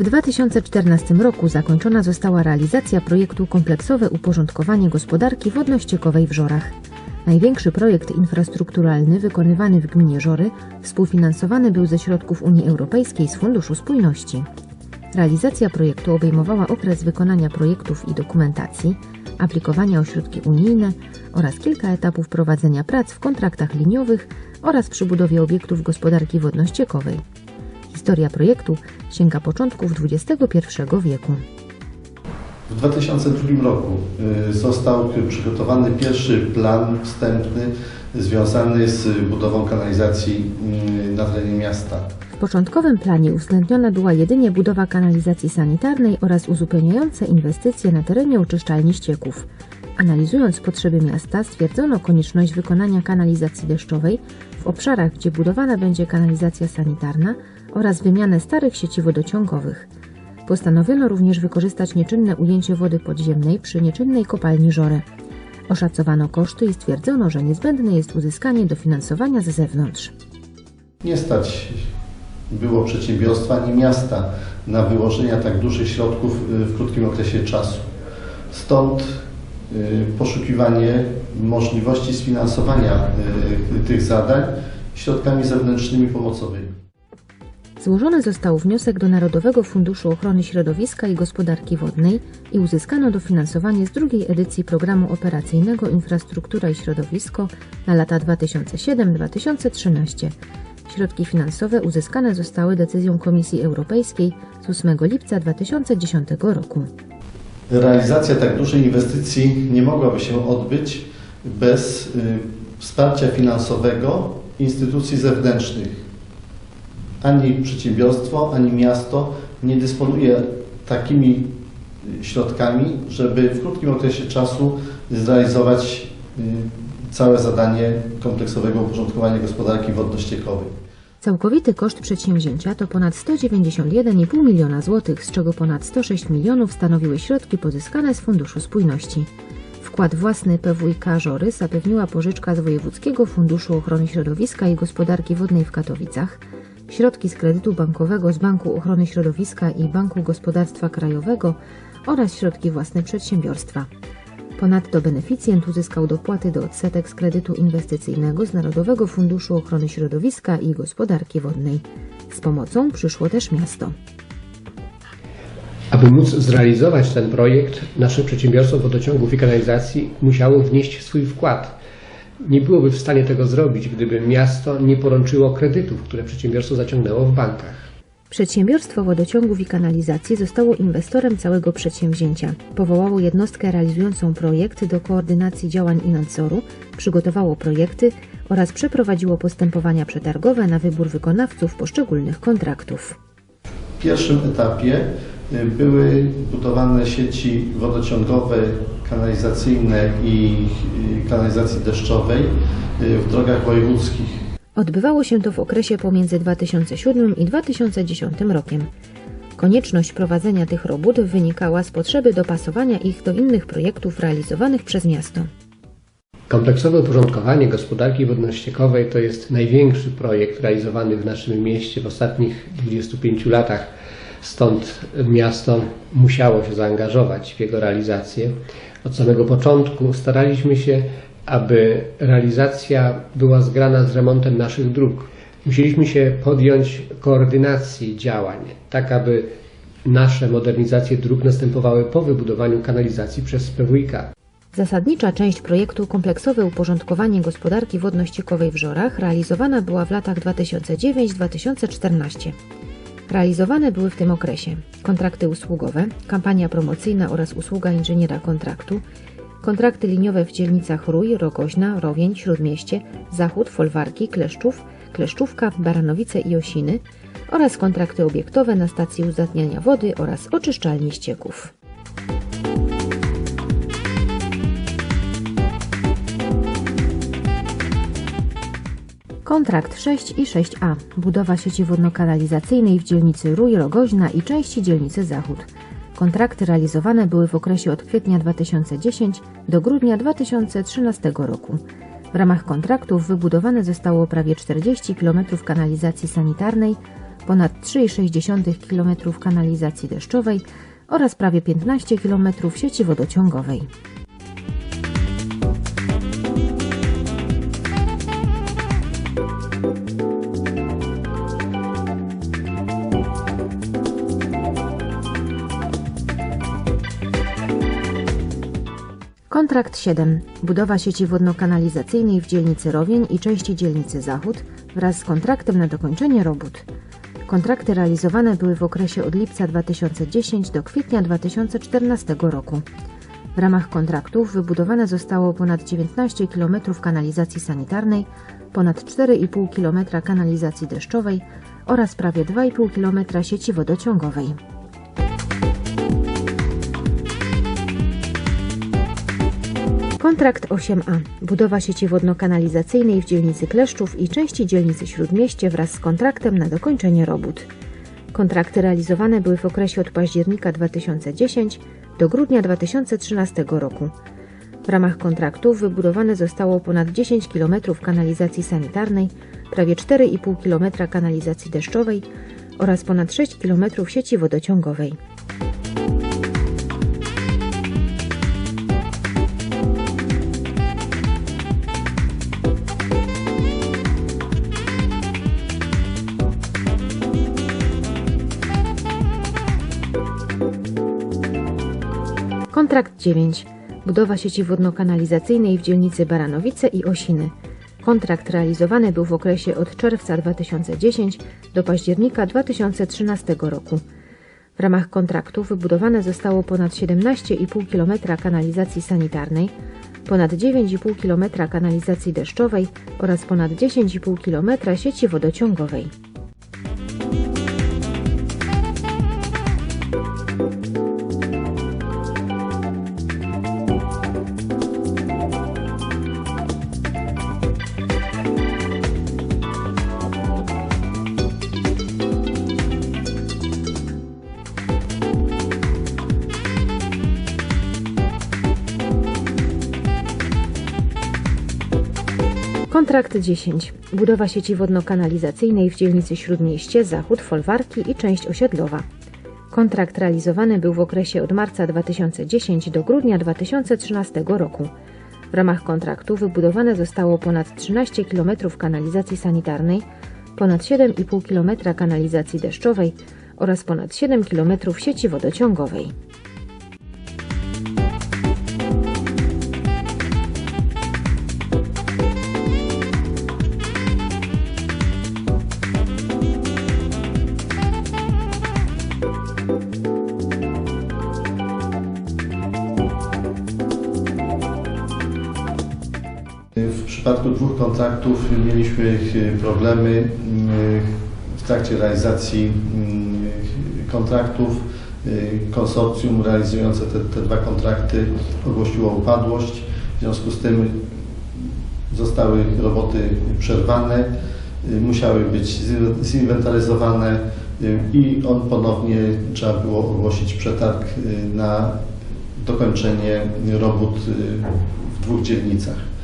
W 2014 roku zakończona została realizacja projektu Kompleksowe uporządkowanie gospodarki wodno-ściekowej w Żorach. Największy projekt infrastrukturalny wykonywany w gminie Żory współfinansowany był ze środków Unii Europejskiej z Funduszu Spójności. Realizacja projektu obejmowała okres wykonania projektów i dokumentacji, aplikowania o środki unijne oraz kilka etapów prowadzenia prac w kontraktach liniowych oraz przy budowie obiektów gospodarki wodno-ściekowej. Historia projektu sięga początków XXI wieku. W 2002 roku y, został przygotowany pierwszy plan wstępny związany z budową kanalizacji y, na terenie miasta. W początkowym planie uwzględniona była jedynie budowa kanalizacji sanitarnej oraz uzupełniające inwestycje na terenie oczyszczalni ścieków. Analizując potrzeby miasta, stwierdzono konieczność wykonania kanalizacji deszczowej w obszarach, gdzie budowana będzie kanalizacja sanitarna oraz wymianę starych sieci wodociągowych. Postanowiono również wykorzystać nieczynne ujęcie wody podziemnej przy nieczynnej kopalni Żorę. Oszacowano koszty i stwierdzono, że niezbędne jest uzyskanie dofinansowania z zewnątrz. Nie stać było przedsiębiorstwa ani miasta na wyłożenia tak dużych środków y, w krótkim okresie czasu. Stąd y, poszukiwanie możliwości sfinansowania y, tych zadań środkami zewnętrznymi pomocowymi. Złożony został wniosek do Narodowego Funduszu Ochrony Środowiska i Gospodarki Wodnej i uzyskano dofinansowanie z drugiej edycji Programu Operacyjnego Infrastruktura i Środowisko na lata 2007-2013. Środki finansowe uzyskane zostały decyzją Komisji Europejskiej z 8 lipca 2010 roku. Realizacja tak dużej inwestycji nie mogłaby się odbyć bez y, wsparcia finansowego instytucji zewnętrznych. Ani przedsiębiorstwo, ani miasto nie dysponuje takimi y, środkami, żeby w krótkim okresie czasu zrealizować y, całe zadanie kompleksowego uporządkowania gospodarki wodno-ściekowej. Całkowity koszt przedsięwzięcia to ponad 191,5 miliona złotych, z czego ponad 106 milionów stanowiły środki pozyskane z Funduszu Spójności. Wkład własny PWiK Żory zapewniła pożyczka z Wojewódzkiego Funduszu Ochrony Środowiska i Gospodarki Wodnej w Katowicach, środki z kredytu bankowego z Banku Ochrony Środowiska i Banku Gospodarstwa Krajowego oraz środki własne przedsiębiorstwa. Ponadto beneficjent uzyskał dopłaty do odsetek z kredytu inwestycyjnego z Narodowego Funduszu Ochrony Środowiska i Gospodarki Wodnej. Z pomocą przyszło też miasto. Aby móc zrealizować ten projekt, nasze przedsiębiorstwo wodociągów i kanalizacji musiało wnieść swój wkład. Nie byłoby w stanie tego zrobić, gdyby miasto nie poręczyło kredytów, które przedsiębiorstwo zaciągnęło w bankach. Przedsiębiorstwo Wodociągów i Kanalizacji zostało inwestorem całego przedsięwzięcia. Powołało jednostkę realizującą projekt do koordynacji działań i nadzoru, przygotowało projekty oraz przeprowadziło postępowania przetargowe na wybór wykonawców poszczególnych kontraktów. W pierwszym etapie były budowane sieci wodociągowe, kanalizacyjne i kanalizacji deszczowej y, w drogach wojewódzkich. Odbywało się to w okresie pomiędzy 2007 i 2010 rokiem. Konieczność prowadzenia tych robót wynikała z potrzeby dopasowania ich do innych projektów realizowanych przez miasto. Kompleksowe uporządkowanie gospodarki wodno-ściekowej to jest największy projekt realizowany w naszym mieście w ostatnich 25 latach. Stąd miasto musiało się zaangażować w jego realizację. Od samego początku staraliśmy się aby realizacja była zgrana z remontem naszych dróg. Musieliśmy się podjąć koordynacji działań, tak aby nasze modernizacje dróg następowały po wybudowaniu kanalizacji przez PWiK. Zasadnicza część projektu Kompleksowe uporządkowanie gospodarki wodno-ściekowej w Żorach realizowana była w latach 2009-2014. Realizowane były w tym okresie kontrakty usługowe, kampania promocyjna oraz usługa inżyniera kontraktu, Kontrakty liniowe w dzielnicach Rój, Rogoźna, Rowień, Śródmieście, Zachód, Folwarki, Kleszczów, Kleszczówka, Baranowice i Osiny oraz kontrakty obiektowe na stacji uzatniania wody oraz oczyszczalni ścieków. Kontrakt 6 i 6a. Budowa sieci wodno-kanalizacyjnej w dzielnicy Rój, Rogoźna i części dzielnicy Zachód. Kontrakty realizowane były w okresie od kwietnia 2010 do grudnia 2013 roku. W ramach kontraktów wybudowane zostało prawie 40 km kanalizacji sanitarnej ponad 3,6 km kanalizacji deszczowej oraz prawie 15 km sieci wodociągowej. Kontrakt 7. Budowa sieci wodno-kanalizacyjnej w dzielnicy Rowień i części dzielnicy Zachód wraz z kontraktem na dokończenie robót. Kontrakty realizowane były w okresie od lipca 2010 do kwietnia 2014 roku. W ramach kontraktów wybudowane zostało ponad 19 km kanalizacji sanitarnej, ponad 4,5 km kanalizacji deszczowej oraz prawie 2,5 km sieci wodociągowej. Kontrakt 8a. Budowa sieci wodno-kanalizacyjnej w dzielnicy Kleszczów i części dzielnicy Śródmieście wraz z kontraktem na dokończenie robót. Kontrakty realizowane były w okresie od października 2010 do grudnia 2013 roku. W ramach kontraktów wybudowane zostało ponad 10 km kanalizacji sanitarnej, prawie 4,5 km kanalizacji deszczowej oraz ponad 6 km sieci wodociągowej. 9. Budowa sieci wodno-kanalizacyjnej w dzielnicy Baranowice i Osiny. Kontrakt realizowany był w okresie od czerwca 2010 do października 2013 roku. W ramach kontraktu wybudowane zostało ponad 17,5 km kanalizacji sanitarnej, ponad 9,5 km kanalizacji deszczowej oraz ponad 10,5 km sieci wodociągowej. Kontrakt 10. Budowa sieci wodno-kanalizacyjnej w dzielnicy Śródmieście, Zachód, Folwarki i część osiedlowa. Kontrakt realizowany był w okresie od marca 2010 do grudnia 2013 roku. W ramach kontraktu wybudowane zostało ponad 13 km kanalizacji sanitarnej, ponad 7,5 km kanalizacji deszczowej oraz ponad 7 km sieci wodociągowej. Przypadku dwóch kontraktów mieliśmy y, problemy y, w trakcie realizacji y, kontraktów. Y, Konsorcjum realizujące te, te dwa kontrakty ogłosiło upadłość. W związku z tym zostały roboty przerwane, y, musiały być zi- zinwentaryzowane i on ponownie trzeba było ogłosić przetarg na dokończenie robót w dwóch dzielnicach.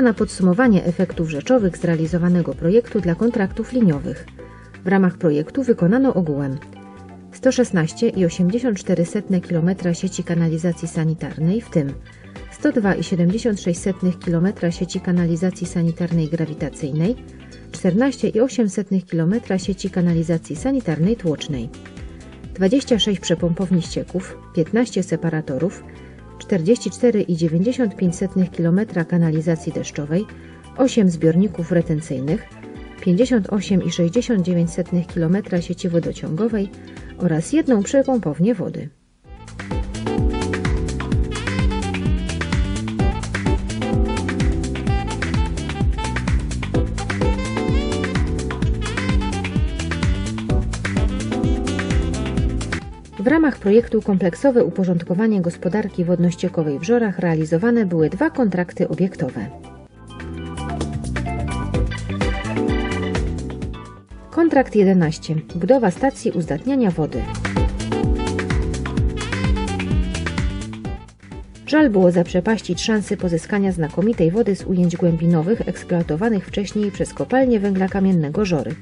Pora na podsumowanie efektów rzeczowych zrealizowanego projektu dla kontraktów liniowych. W ramach projektu wykonano ogółem 116,84 km sieci kanalizacji sanitarnej, w tym 102,76 km sieci kanalizacji sanitarnej grawitacyjnej, 14,8 km sieci kanalizacji sanitarnej tłocznej, 26 przepompowni ścieków, 15 separatorów, 44,95 km kanalizacji deszczowej, 8 zbiorników retencyjnych, 58,69 km sieci wodociągowej oraz jedną przepompownię wody. W ramach projektu Kompleksowe uporządkowanie gospodarki wodno-ściekowej w Żorach realizowane były dwa kontrakty obiektowe. Kontrakt 11. Budowa stacji uzdatniania wody. Żal było zaprzepaścić szansy pozyskania znakomitej wody z ujęć głębinowych eksploatowanych wcześniej przez kopalnię węgla kamiennego Żory.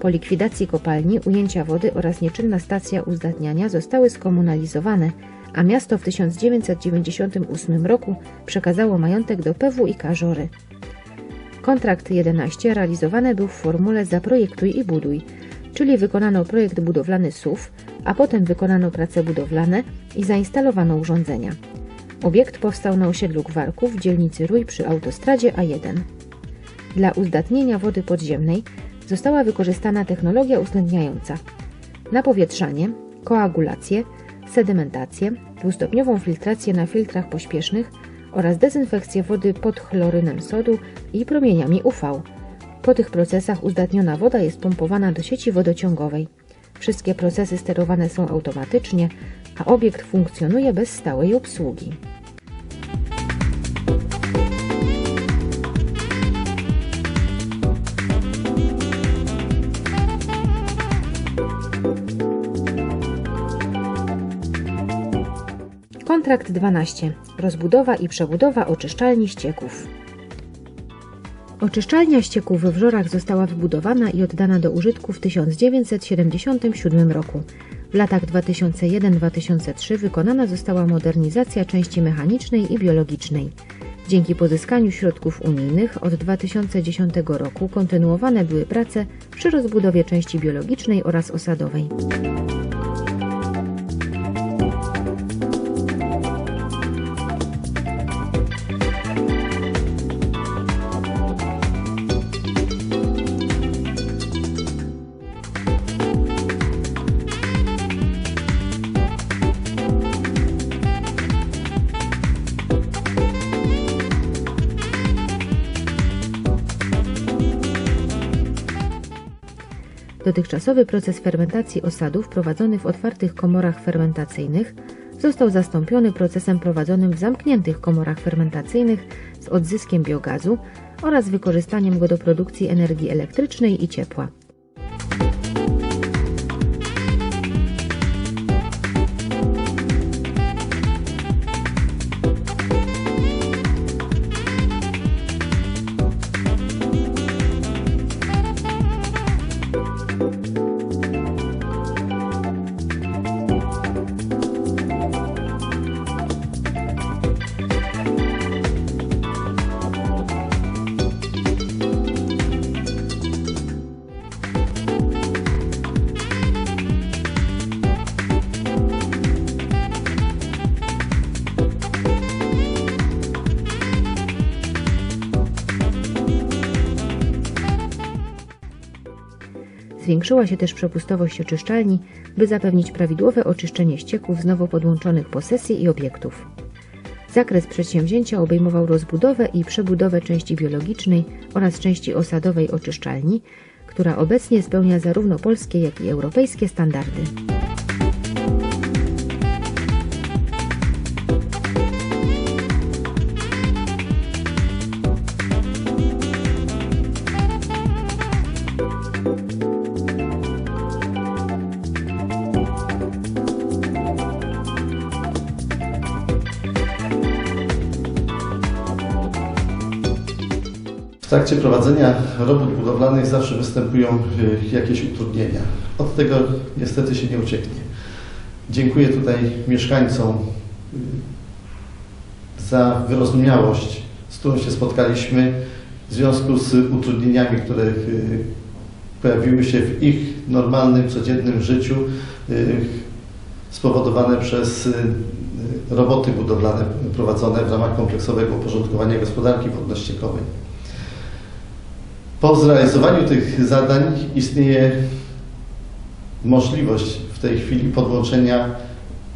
Po likwidacji kopalni ujęcia wody oraz nieczynna stacja uzdatniania zostały skomunalizowane, a miasto w 1998 roku przekazało majątek do PWiK Żory. Kontrakt 11 realizowany był w formule Zaprojektuj i buduj, czyli wykonano projekt budowlany SUW, a potem wykonano prace budowlane i zainstalowano urządzenia. Obiekt powstał na osiedlu Gwarków w dzielnicy Rój przy autostradzie A1. Dla uzdatnienia wody podziemnej została wykorzystana technologia uwzględniająca napowietrzanie, koagulację, sedymentację, dwustopniową filtrację na filtrach pośpiesznych oraz dezynfekcję wody pod chlorynem sodu i promieniami UV. Po tych procesach uzdatniona woda jest pompowana do sieci wodociągowej. Wszystkie procesy sterowane są automatycznie, a obiekt funkcjonuje bez stałej obsługi. Kontrakt 12. Rozbudowa i przebudowa oczyszczalni ścieków. Oczyszczalnia ścieków w Żorach została wybudowana i oddana do użytku w 1977 roku. W latach 2001-2003 wykonana została modernizacja części mechanicznej i biologicznej. Dzięki pozyskaniu środków unijnych od 2010 roku kontynuowane były prace przy rozbudowie części biologicznej oraz osadowej. Dotychczasowy proces fermentacji osadów prowadzony w otwartych komorach fermentacyjnych został zastąpiony procesem prowadzonym w zamkniętych komorach fermentacyjnych z odzyskiem biogazu oraz wykorzystaniem go do produkcji energii elektrycznej i ciepła. Zwiększyła się też przepustowość oczyszczalni, by zapewnić prawidłowe oczyszczenie ścieków z nowo podłączonych posesji i obiektów. Zakres przedsięwzięcia obejmował rozbudowę i przebudowę części biologicznej oraz części osadowej oczyszczalni, która obecnie spełnia zarówno polskie, jak i europejskie standardy. Trakcie prowadzenia robót budowlanych zawsze występują y, jakieś utrudnienia. Od tego niestety się nie ucieknie. Dziękuję tutaj mieszkańcom y, za wyrozumiałość, z którą się spotkaliśmy w związku z utrudnieniami, które y, pojawiły się w ich normalnym, codziennym życiu, spowodowane przez roboty budowlane prowadzone w ramach kompleksowego uporządkowania gospodarki wodno-ściekowej. Po zrealizowaniu tych zadań istnieje możliwość w tej chwili podłączenia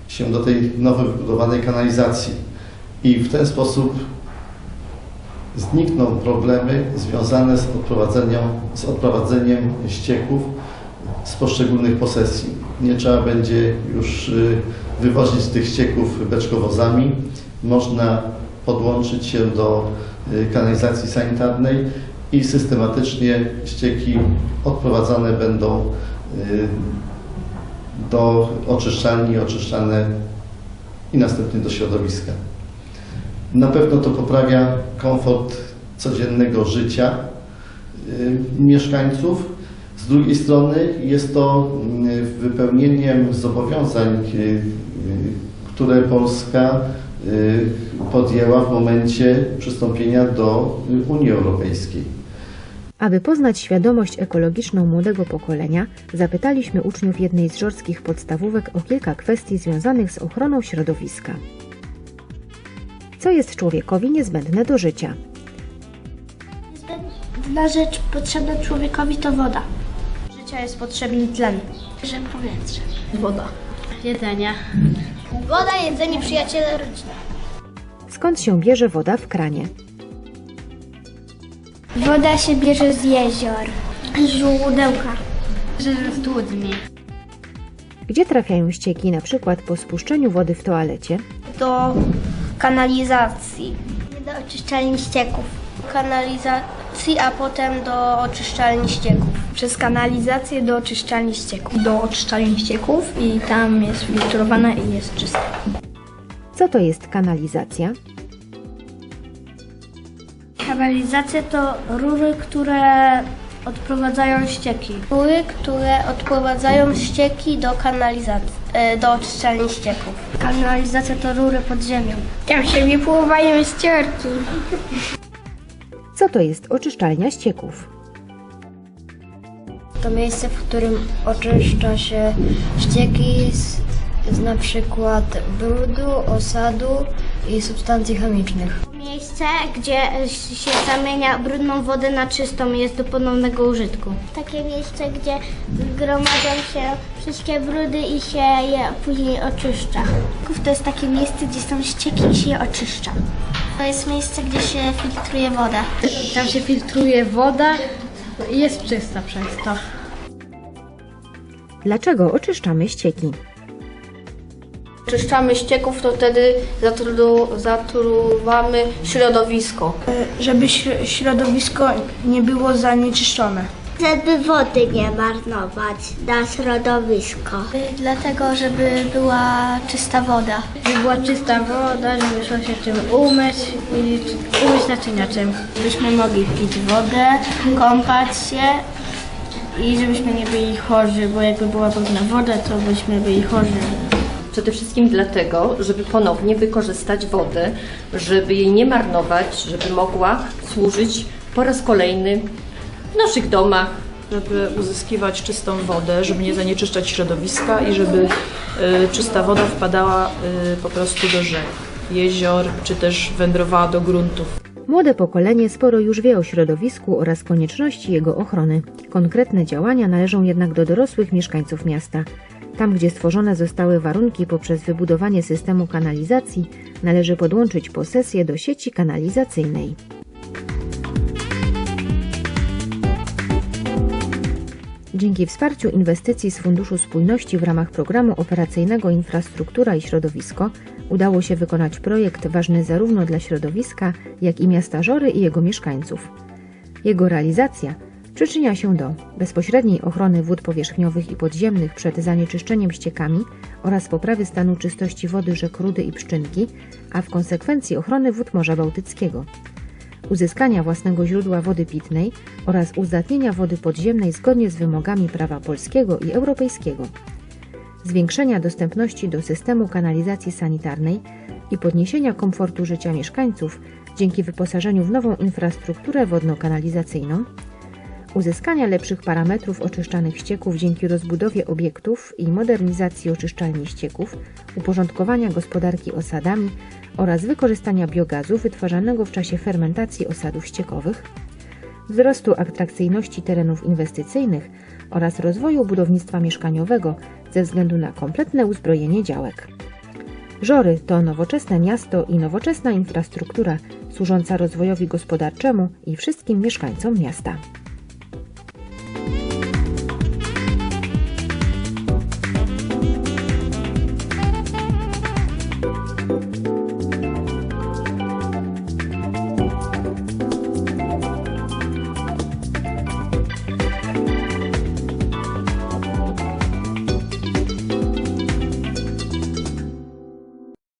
się do tej nowo wybudowanej kanalizacji i w ten sposób znikną problemy związane z odprowadzeniem, z odprowadzeniem ścieków z poszczególnych posesji. Nie trzeba będzie już y, wywozić tych ścieków beczkowozami. Można podłączyć się do y, kanalizacji sanitarnej i systematycznie ścieki odprowadzane będą y, do oczyszczalni, oczyszczane i następnie do środowiska. Na pewno to poprawia komfort codziennego życia y, mieszkańców. Z drugiej strony jest to y, wypełnieniem zobowiązań, które Polska podjęła w momencie przystąpienia do Unii Europejskiej. Aby poznać świadomość ekologiczną młodego pokolenia, zapytaliśmy uczniów jednej z żorskich podstawówek o kilka kwestii związanych z ochroną środowiska. Co jest człowiekowi niezbędne do życia? Dla rzecz potrzebna człowiekowi to woda. Życia jest potrzebny tlen. Że powietrze. Woda. Jedzenie. Woda, jedzenie, przyjaciele, rodzina. Skąd się bierze woda w kranie? Woda się bierze z jezior. Z źródełka. Że z studni. Gdzie trafiają ścieki, na przykład po spuszczeniu wody w toalecie? Do kanalizacji. Do oczyszczalni ścieków. Kanalizacji, a potem do oczyszczalni ścieków. przez kanalizację do oczyszczalni ścieków. Do oczyszczalni ścieków i tam jest filtrowana i jest czysta. Co to jest kanalizacja? Kanalizacja to rury, które odprowadzają ścieki. Rury, które odprowadzają ścieki do kanalizacji, e, do oczyszczalni ścieków. Kanalizacja to rury pod ziemią. Tam się wypływają ścierki. Co to jest oczyszczalnia ścieków? To miejsce, w którym oczyszcza się ścieki z, z na przykład brudu, osadu i substancji chemicznych. Miejsce, gdzie się zamienia brudną wodę na czystą i jest do ponownego użytku. Takie miejsce, gdzie gromadzą się wszystkie brudy i się je później oczyszcza. To jest takie miejsce, gdzie są ścieki i się je oczyszcza. To jest miejsce, gdzie się filtruje woda. Tam się filtruje woda i jest czysta przez to. Dlaczego oczyszczamy ścieki? Czyszczamy ścieków, to wtedy zatru, zatruwamy środowisko. Żeby śr- środowisko nie było zanieczyszczone. Żeby wody nie marnować na środowisko. Dlatego, żeby była czysta woda. Żeby była czysta woda, żeby szło się czym umyć i umyć naczynia czym. Byśmy mogli pić wodę, kąpać się i żebyśmy nie byli chorzy, bo jakby była brudna woda, to byśmy byli chorzy. Przede wszystkim dlatego, żeby ponownie wykorzystać wodę, żeby jej nie marnować, żeby mogła służyć po raz kolejny w naszych domach, żeby uzyskiwać czystą wodę, żeby nie zanieczyszczać środowiska i żeby y, czysta woda wpadała y, po prostu do rzek, jezior, czy też wędrowała do gruntów. Młode pokolenie sporo już wie o środowisku oraz konieczności jego ochrony. Konkretne działania należą jednak do dorosłych mieszkańców miasta. Tam, gdzie stworzone zostały warunki poprzez wybudowanie systemu kanalizacji, należy podłączyć posesję do sieci kanalizacyjnej. Dzięki wsparciu inwestycji z Funduszu Spójności w ramach programu operacyjnego Infrastruktura i Środowisko udało się wykonać projekt ważny zarówno dla środowiska, jak i miasta Żory i jego mieszkańców. Jego realizacja przyczynia się do bezpośredniej ochrony wód powierzchniowych i podziemnych przed zanieczyszczeniem ściekami oraz poprawy stanu czystości wody rzek Rudy i Pszczynki, a w konsekwencji ochrony wód Morza Bałtyckiego. Uzyskania własnego źródła wody pitnej oraz uzdatnienia wody podziemnej zgodnie z wymogami prawa polskiego i europejskiego, zwiększenia dostępności do systemu kanalizacji sanitarnej i podniesienia komfortu życia mieszkańców dzięki wyposażeniu w nową infrastrukturę wodno-kanalizacyjną, uzyskania lepszych parametrów oczyszczanych ścieków dzięki rozbudowie obiektów i modernizacji oczyszczalni ścieków, uporządkowania gospodarki osadami oraz wykorzystania biogazu wytwarzanego w czasie fermentacji osadów ściekowych, wzrostu atrakcyjności terenów inwestycyjnych oraz rozwoju budownictwa mieszkaniowego ze względu na kompletne uzbrojenie działek. Żory to nowoczesne miasto i nowoczesna infrastruktura służąca rozwojowi gospodarczemu i wszystkim mieszkańcom miasta.